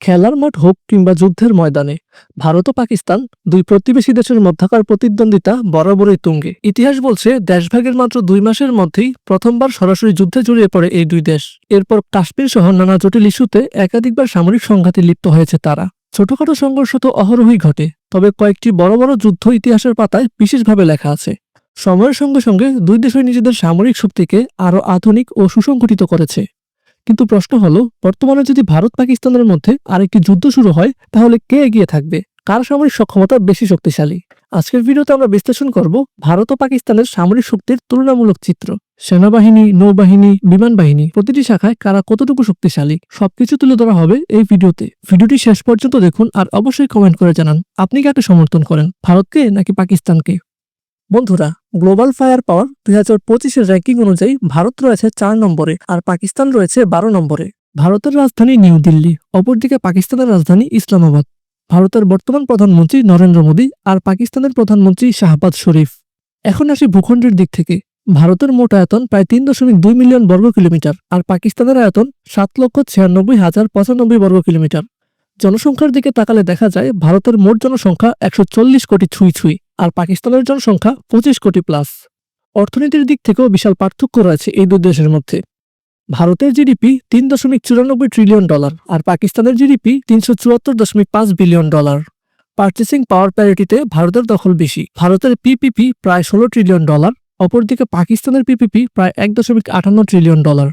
খেলার মাঠ হোক কিংবা যুদ্ধের ময়দানে, ভারত ও পাকিস্তান দুই প্রতিবেশী দেশের মধ্যকার প্রতিদ্বন্দ্বিতা বরাবরই তুঙ্গে। ইতিহাস বলছে, দেশভাগের মাত্র দুই মাসের মধ্যেই প্রথমবার সরাসরি যুদ্ধে জড়িয়ে পড়ে এই দুই দেশ। এরপর কাশ্মীর সহ নানা জটিল ইস্যুতে একাধিকবার সামরিক সংঘাতে লিপ্ত হয়েছে তারা। ছোটখাটো সংঘর্ষ তো অহরহই ঘটে, তবে কয়েকটি বড় বড় যুদ্ধ ইতিহাসের পাতায় বিশেষভাবে লেখা আছে। সময়ের সঙ্গে সঙ্গে দুই দেশই নিজেদের সামরিক শক্তিকে আরও আধুনিক ও সুসংগঠিত করেছে। কিন্তু প্রশ্ন হলো, বর্তমানে যদি ভারত পাকিস্তানের মধ্যে আরেকটি যুদ্ধ শুরু হয়, তাহলে কে এগিয়ে থাকবে? কার সামরিক সক্ষমতা বেশি শক্তিশালী? আজকের ভিডিওতে আমরা বিশ্লেষণ করব ভারত ও পাকিস্তানের সামরিক শক্তির তুলনামূলক চিত্র। সেনাবাহিনী, নৌবাহিনী, বিমান বাহিনী, প্রতিটি শাখায় কারা কতটুকু শক্তিশালী? সবকিছু তুলে ধরা হবে এই ভিডিওতে। ভিডিওটি শেষ পর্যন্ত দেখুন আর অবশ্যই কমেন্ট করে জানান, আপনি কাকে সমর্থন করেন, ভারতকে নাকি পাকিস্তানকে? বন্ধুরা গ্লোবাল ফায়ার পাওয়ার দুই হাজার পঁচিশের র্যাঙ্কিং অনুযায়ী ভারত রয়েছে চার নম্বরে আর পাকিস্তান রয়েছে বারো নম্বরে। ভারতের রাজধানী নিউ দিল্লি, অপরদিকে পাকিস্তানের রাজধানী ইসলামাবাদ। ভারতের বর্তমান প্রধানমন্ত্রী নরেন্দ্র মোদী আর পাকিস্তানের প্রধানমন্ত্রী শাহবাজ শরীফ। এখন আসি ভূখণ্ডের দিক থেকে। ভারতের মোট আয়তন প্রায় তিন দশমিক দুই মিলিয়ন বর্গ কিলোমিটার আর পাকিস্তানের আয়তন সাত লক্ষ ছিয়ানব্বই হাজার পঁচানব্বই বর্গ কিলোমিটার। জনসংখ্যার দিকে তাকালে দেখা যায়, ভারতের মোট জনসংখ্যা একশো চল্লিশ কোটি ছুঁই ছুঁই। আর পাকিস্তানের জনসংখ্যা পঁচিশ কোটি প্লাস অর্থনীতির দিক থেকেও বিশাল পার্থক্য রয়েছে এই দুই দেশের মধ্যে। ভারতের জিডিপি তিন দশমিক চুরানব্বই ট্রিলিয়ন ডলার আর পাকিস্তানের জিডিপি তিনশো চুয়াত্তর দশমিক পাঁচ বিলিয়ন ডলার পার্চেসিং পাওয়ার প্যারিটিতে ভারতের দখল বেশি। ভারতের পিপিপি প্রায় ষোলো ট্রিলিয়ন ডলার অপরদিকে পাকিস্তানের পিপিপি প্রায় এক দশমিক আটান্ন ট্রিলিয়ন ডলার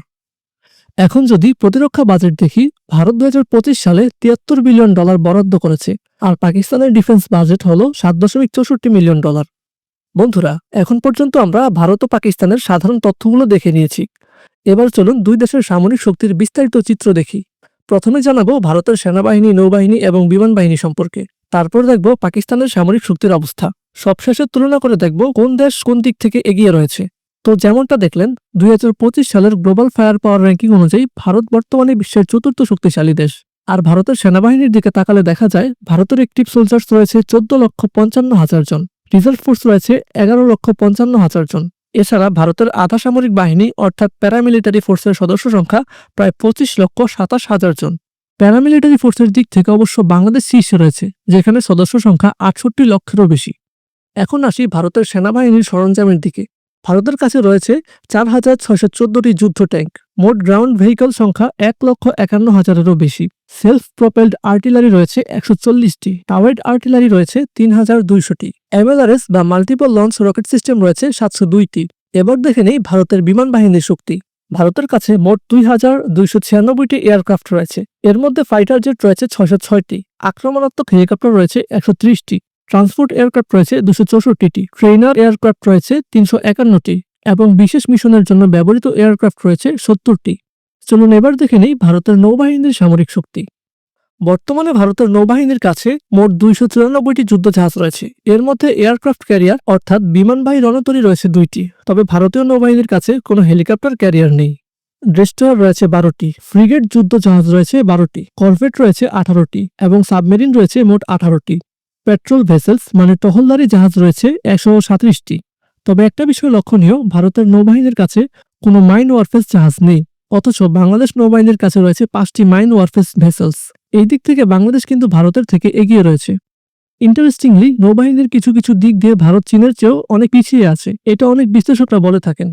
এখন যদি প্রতিরক্ষা বাজেট দেখি, ভারত দুই হাজার পঁচিশ সালে তিয়াত্তর বিলিয়ন ডলার বরাদ্দ করেছে, আর পাকিস্তানের ডিফেন্স বাজেট হল সাত দশমিক চৌষট্টি মিলিয়ন ডলার। বন্ধুরা, এখন পর্যন্ত আমরা ভারত ও পাকিস্তানের সাধারণ তথ্যগুলো দেখে নিয়েছি। এবার চলুন দুই দেশের সামরিক শক্তির বিস্তারিত চিত্র দেখি। প্রথমে জানাব ভারতের সেনাবাহিনী, নৌবাহিনী এবং বিমান বাহিনী সম্পর্কে। তারপর দেখব পাকিস্তানের সামরিক শক্তির অবস্থা। সবশেষে তুলনা করে দেখব কোন দেশ কোন দিক থেকে এগিয়ে রয়েছে। তো যেমনটা দেখলেন, দুই হাজার পঁচিশ সালের গ্লোবাল ফায়ার পাওয়ার র্যাঙ্কিং অনুযায়ী ভারত বর্তমানে বিশ্বের চতুর্থ শক্তিশালী দেশ। আর ভারতের সেনাবাহিনীর দিকে তাকালে দেখা যায়, ভারতের একটিভ সোলজার্স রয়েছে চোদ্দ লক্ষ পঞ্চান্ন হাজার জন রিজার্ভ ফোর্স রয়েছে এগারো লক্ষ পঞ্চান্ন হাজার জন। এছাড়া ভারতের আধা সামরিক বাহিনী, অর্থাৎ প্যারামিলিটারি ফোর্সের সদস্য সংখ্যা প্রায় পঁচিশ লক্ষ সাতাশ হাজার জন। প্যারামিলিটারি ফোর্সের দিক থেকে অবশ্য বাংলাদেশ শীর্ষে রয়েছে, যেখানে সদস্য সংখ্যা আটষট্টি লক্ষেরও বেশি। এখন আসি ভারতের সেনাবাহিনীর সরঞ্জামের দিকে। ভারতের কাছে রয়েছে চার হাজার ছয়শো চোদ্দটি যুদ্ধ ট্যাঙ্ক। মোট গ্রাউন্ড ভেহিকল সংখ্যা এক লক্ষ একান্ন হাজারেরও বেশি। সেলফ প্রপেলড আর্টিলারি রয়েছে একশো চল্লিশটি। টাওয়ার্ড আর্টিলারি রয়েছে তিন হাজার দুইশোটি। এমএলআরএস বা মাল্টিপল লঞ্চ রকেট সিস্টেম রয়েছে সাতশো দুইটি। এবার দেখে নেই ভারতের বিমান বাহিনীর শক্তি। ভারতের কাছে মোট দুই হাজার দুইশো ছিয়ানব্বইটি এয়ারক্রাফট রয়েছে। এর মধ্যে ফাইটার জেট রয়েছে ছয়শো ছয়টি। আক্রমণাত্মক হেলিকপ্টার রয়েছে একশো ত্রিশটি। ট্রান্সপোর্ট এয়ারক্রাফট রয়েছে দুশো চৌষট্টিটি ট্রেনার এয়ারক্রাফট রয়েছে তিনশো একান্নটি এবং বিশেষ মিশনের জন্য ব্যবহৃত এয়ারক্রাফট রয়েছে সত্তরটি। চলুন এবার দেখে নেই ভারতের নৌবাহিনীর সামরিক শক্তি। বর্তমানে ভারতের নৌবাহিনীর কাছে মোট দুইশো চুরানব্বইটি যুদ্ধজাহাজ রয়েছে। এর মধ্যে এয়ারক্রাফট ক্যারিয়ার অর্থাৎ বিমানবাহী রণতরী রয়েছে দুইটি, তবে ভারতীয় নৌবাহিনীর কাছে কোনো হেলিকপ্টার ক্যারিয়ার নেই। ড্রেস্টার রয়েছে বারোটি, ফ্রিগেট যুদ্ধ জাহাজ রয়েছে বারোটি করভেট রয়েছে আঠারোটি এবং সাবমেরিন রয়েছে মোট আঠারোটি। পেট্রোল ভেসেলস মানে টহলদারি জাহাজ রয়েছে একশো সাঁত্রিশটি। তবে একটা বিষয় লক্ষণীয়, ভারতের নৌবাহিনীর কাছে কোনো মাইন ওয়ারফেস জাহাজ নেই, অথচ বাংলাদেশ নৌবাহিনীর কাছে রয়েছে পাঁচটি মাইন ওয়ারফেস ভেসেলস। এই দিক থেকে বাংলাদেশ কিন্তু ভারতের থেকে এগিয়ে রয়েছে। ইন্টারেস্টিংলি, নৌবাহিনীর কিছু কিছু দিক দিয়ে ভারত চীনের চেয়েও অনেক পিছিয়ে আছে, এটা অনেক বিশ্লেষকরা বলে থাকেন।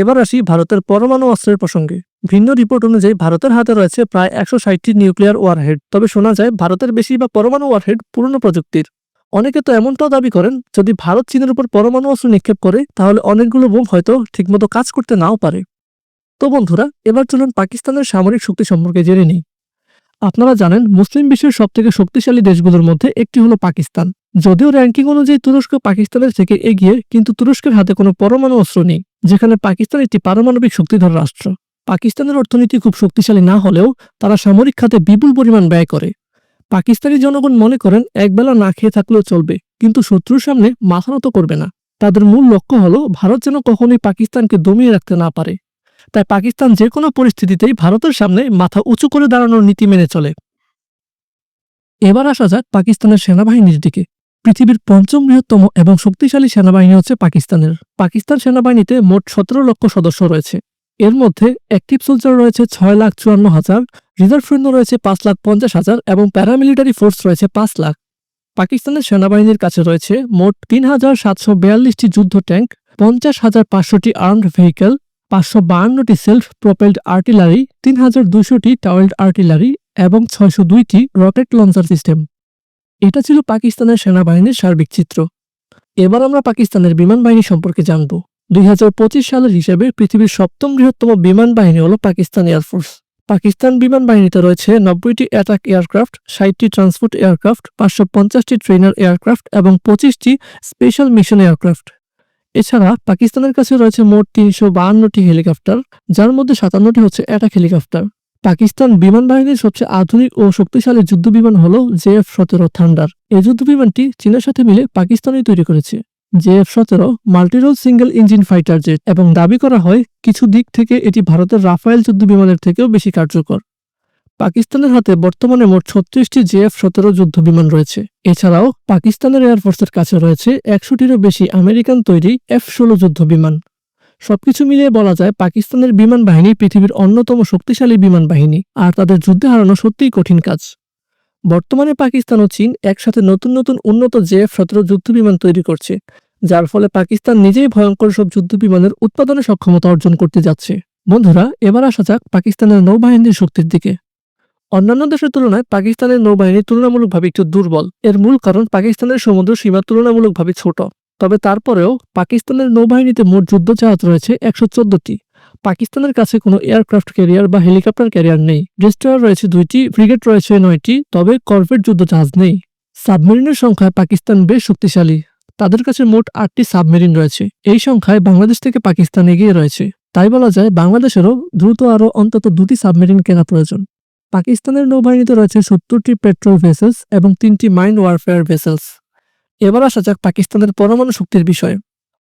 এবার আসি ভারতের পরমাণু অস্ত্রের প্রসঙ্গে। ভিন্ন রিপোর্ট অনুযায়ী ভারতের হাতে রয়েছে প্রায় একশো ষাটটি নিউক্লিয়ার ওয়ারহেড তবে শোনা যায়, ভারতের বেশিরভাগ পরমাণু ওয়ারহেড পুরনো প্রযুক্তির। অনেকে তো এমনটাও দাবি করেন, যদি ভারত চীনের উপর পরমাণু অস্ত্র নিক্ষেপ করে, তাহলে অনেকগুলো বোম হয়তো ঠিকমতো কাজ করতে নাও পারে। তো বন্ধুরা, এবার চলুন পাকিস্তানের সামরিক শক্তি সম্পর্কে জেনে নিই। আপনারা জানেন, মুসলিম বিশ্বের সবথেকে শক্তিশালী দেশগুলোর মধ্যে একটি হলো পাকিস্তান। যদিও র্যাঙ্কিং অনুযায়ী তুরস্ক পাকিস্তানের থেকে এগিয়ে, কিন্তু তুরস্কের হাতে কোনো পরমাণু অস্ত্র নেই, যেখানে পাকিস্তান একটি পারমাণবিক শক্তিধর রাষ্ট্র। পাকিস্তানের অর্থনীতি খুব শক্তিশালী না হলেও তারা সামরিক খাতে বিপুল পরিমাণ ব্যয় করে। পাকিস্তানি জনগণ মনে করেন একবেলা না খেয়ে থাকলেও চলবে, কিন্তু শত্রুর সামনে মাথা নত করবে না। তাদের মূল লক্ষ্য হলো ভারত যেন কখনোই পাকিস্তানকে দমিয়ে রাখতে না পারে। তাই পাকিস্তান যে কোনো পরিস্থিতিতেই ভারতের সামনে মাথা উঁচু করে দাঁড়ানোর নীতি মেনে চলে। এবার আসা যাক পাকিস্তানের সেনাবাহিনীর দিকে। পৃথিবীর পঞ্চম বৃহত্তম এবং শক্তিশালী সেনাবাহিনী হচ্ছে পাকিস্তানের। পাকিস্তান সেনাবাহিনীতে মোট সতেরো লক্ষ সদস্য রয়েছে। এর মধ্যে অ্যাক্টিভ সোলজার রয়েছে ছয় লাখ চুয়ান্ন হাজার রিজার্ভ সৈন্য রয়েছে পাঁচ লাখ পঞ্চাশ হাজার এবং প্যারামিলিটারি ফোর্স রয়েছে পাঁচ লাখ। পাকিস্তানের সেনাবাহিনীর কাছে রয়েছে মোট তিন হাজার সাতশো বিয়াল্লিশটি যুদ্ধ ট্যাঙ্ক, পঞ্চাশ হাজার পাঁচশোটি আর্মড ভেহিকেল পাঁচশো বাহান্নটি সেলফ প্রোপেলড আর্টিলারি তিন হাজার দুশোটি টাওয়েলড আর্টিলারি এবং ছয়শো দুইটি রকেট লঞ্চার সিস্টেম এটা ছিল পাকিস্তানের সেনাবাহিনীর সার্বিক চিত্র। এবার আমরা পাকিস্তানের বিমান বাহিনী সম্পর্কে জানব। দুই হাজার পঁচিশ সালের হিসাবে পৃথিবীর সপ্তম বৃহত্তম বিমান বাহিনী হল পাকিস্তান এয়ারফোর্স পাকিস্তান বিমান বাহিনীতে রয়েছে নব্বইটি অ্যাটাক এয়ারক্রাফট, ষাটটি ট্রান্সপোর্ট এয়ারক্রাফট, পাঁচশো পঞ্চাশটি ট্রেনার এয়ারক্রাফট এবং পঁচিশটি স্পেশাল মিশন এয়ারক্রাফট। এছাড়া পাকিস্তানের কাছে রয়েছে মোট তিনশো বাহান্নটি হেলিকপ্টার, যার মধ্যে সাতান্নটি হচ্ছে অ্যাটাক হেলিকপ্টার। পাকিস্তান বিমান বাহিনীর সবচেয়ে আধুনিক ও শক্তিশালী যুদ্ধ বিমান হল জেএফ সতেরো থান্ডার। এই যুদ্ধ বিমানটি চীনের সাথে মিলে পাকিস্তানই তৈরি করেছে। জেএফ সতেরো multirole single engine fighter jet এবং দাবি করা হয় কিছু দিক থেকে এটি ভারতের রাফায়েল যুদ্ধ বিমানের থেকেও বেশি কার্যকর। পাকিস্তানের হাতে বর্তমানে মোট ছত্রিশটি জেএফ সতেরো যুদ্ধ বিমান রয়েছে। এছাড়াও পাকিস্তানের এয়ারফোর্সের কাছে রয়েছে একশোটিরও বেশি আমেরিকান তৈরি এফ ষোলো যুদ্ধ বিমান। সবকিছু মিলিয়ে বলা যায় পাকিস্তানের বিমান বাহিনী পৃথিবীর অন্যতম শক্তিশালী বিমান বাহিনী, আর তাদের যুদ্ধে হারানো সত্যিই কঠিন কাজ। বর্তমানে পাকিস্তান ও চীন একসাথে নতুন নতুন উন্নত জেএফ সতেরো যুদ্ধ বিমান তৈরি করছে, যার ফলে পাকিস্তান নিজেই ভয়ঙ্কর সব যুদ্ধ বিমানের উৎপাদনে সক্ষমতা অর্জন করতে যাচ্ছে। বন্ধুরা, এবার আসা যাক পাকিস্তানের নৌবাহিনীর শক্তির দিকে। অন্যান্য দেশের তুলনায় পাকিস্তানের নৌবাহিনী তুলনামূলকভাবে একটু দুর্বল। এর মূল কারণ পাকিস্তানের সমুদ্র সীমা তুলনামূলকভাবে ছোট। তবে তারপরেও পাকিস্তানের নৌবাহিনীতে মোট যুদ্ধ জাহাজ রয়েছে একশো চোদ্দটি। পাকিস্তানের কাছে কোনো এয়ারক্রাফট ক্যারিয়ার বা হেলিকপ্টার ক্যারিয়ার নেই। ডেস্ট্রয়ার রয়েছে দুইটি, ফ্রিগেট রয়েছে নয়টি, তবে করভেট যুদ্ধ জাহাজ নেই। সাবমেরিনের সংখ্যায় পাকিস্তান বেশ শক্তিশালী। তাদের কাছে মোট আটটি সাবমেরিন রয়েছে। এই সংখ্যায় বাংলাদেশ থেকে পাকিস্তান এগিয়ে রয়েছে। তাই বলা যায়, বাংলাদেশেরও দ্রুত আরও অন্তত দুটি সাবমেরিন কেনা প্রয়োজন। পাকিস্তানের নৌবাহিনীতে রয়েছে সত্তরটি পেট্রোল ভেসেলস এবং তিনটি মাইন্ড ওয়ারফেয়ার ভেসেলস। এবার আসা যাক পাকিস্তানের পরমাণু শক্তির বিষয়ে।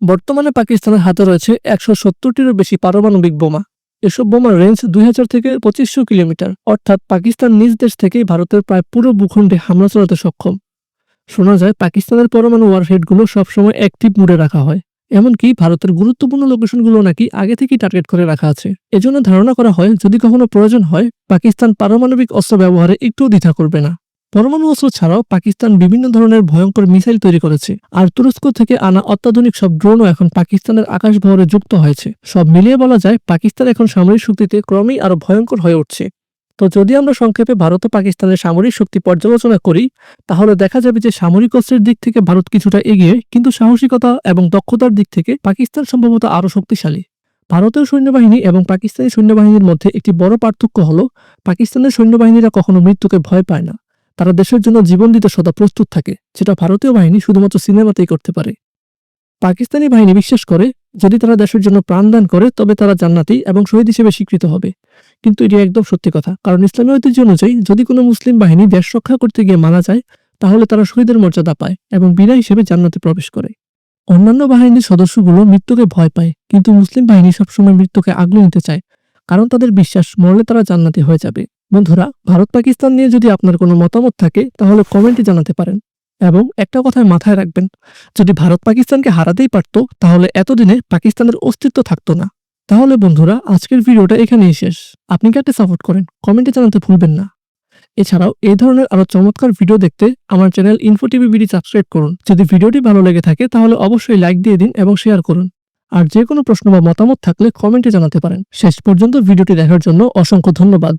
বর্তমানে পাকিস্তানের হাতে রয়েছে একশো সত্তরটিরও বেশি পারমাণবিক বোমা। এসব বোমার রেঞ্জ দুই হাজার থেকে পঁচিশশো কিলোমিটার। অর্থাৎ পাকিস্তান নিজ দেশ থেকেই ভারতের প্রায় পুরো ভূখণ্ডে হামলা চালাতে সক্ষম। শোনা যায়, পাকিস্তানের পরমাণু ওয়ারহেডগুলো সবসময় অ্যাক্টিভ মুডে রাখা হয়। এমনকি ভারতের গুরুত্বপূর্ণ লোকেশনগুলো নাকি আগে থেকেই টার্গেট করে রাখা আছে। এজন্য ধারণা করা হয়, যদি কখনো প্রয়োজন হয়, পাকিস্তান পারমাণবিক অস্ত্র ব্যবহারে একটুও দ্বিধা করবে না। পরমাণু অস্ত্র ছাড়াও পাকিস্তান বিভিন্ন ধরনের ভয়ঙ্কর মিসাইল তৈরি করেছে। আর তুরস্ক থেকে আনা অত্যাধুনিক সব ড্রোনও এখন পাকিস্তানের আকাশ বহরে যুক্ত হয়েছে। সব মিলিয়ে বলা যায়, পাকিস্তান এখন সামরিক শক্তিতে ক্রমেই আরও ভয়ঙ্কর হয়ে উঠছে। তো যদি আমরা সংক্ষেপে ভারত ও পাকিস্তানের সামরিক শক্তি পর্যালোচনা করি, তাহলে দেখা যাবে যে সামরিক অস্ত্রের দিক থেকে ভারত কিছুটা এগিয়ে, কিন্তু সাহসিকতা এবং দক্ষতার দিক থেকে পাকিস্তান সম্ভবত আরও শক্তিশালী। ভারতীয় সৈন্যবাহিনী এবং পাকিস্তানি সৈন্যবাহিনীর মধ্যে একটি বড় পার্থক্য হল, পাকিস্তানের সৈন্যবাহিনীরা কখনো মৃত্যুকে ভয় পায় না। তারা দেশের জন্য জীবন দিতে সদা প্রস্তুত থাকে, যেটা ভারতীয় বাহিনী শুধুমাত্র সিনেমাতেই করতে পারে। পাকিস্তানি বাহিনী বিশ্বাস করে, যদি তারা দেশের জন্য প্রাণদান করে, তবে তারা জান্নাতি এবং শহীদ হিসেবে স্বীকৃত হবে। কিন্তু এটি একদম সত্যি কথা। কারণ ইসলামী ঐতিহ্য অনুযায়ী, যদি কোনো মুসলিম বাহিনী দেশ রক্ষা করতে গিয়ে মারা যায়, তাহলে তারা শহীদের মর্যাদা পায় এবং বিনা হিসেবে জান্নাতে প্রবেশ করে। অন্যান্য বাহিনীর সদস্যগুলো মৃত্যুকে ভয় পায়, কিন্তু মুসলিম বাহিনী সবসময় মৃত্যুকে আগলে নিতে চায়, কারণ তাদের বিশ্বাস মরলে তারা জান্নাতি হয়ে যাবে। বন্ধুরা, ভারত পাকিস্তান নিয়ে যদি আপনার কোনো মতামত থাকে, তাহলে কমেন্টে জানাতে পারেন। এবং একটা কথায় মাথায় রাখবেন, যদি ভারত পাকিস্তানকে হারাতেই পারত, তাহলে এতদিনে পাকিস্তানের অস্তিত্ব থাকতো না। তাহলে বন্ধুরা, আজকের ভিডিওটা এখানেই শেষ। আপনি কাকে সাপোর্ট করেন, কমেন্টে জানাতে ভুলবেন না। এছাড়াও এই ধরনের আরও চমৎকার ভিডিও দেখতে আমার channel info TV BD subscribe করুন। যদি ভিডিওটি ভালো লেগে থাকে, তাহলে অবশ্যই লাইক দিয়ে দিন এবং শেয়ার করুন। আর যে কোনো প্রশ্ন বা মতামত থাকলে কমেন্টে জানাতে পারেন। শেষ পর্যন্ত ভিডিওটি দেখার জন্য অসংখ্য ধন্যবাদ।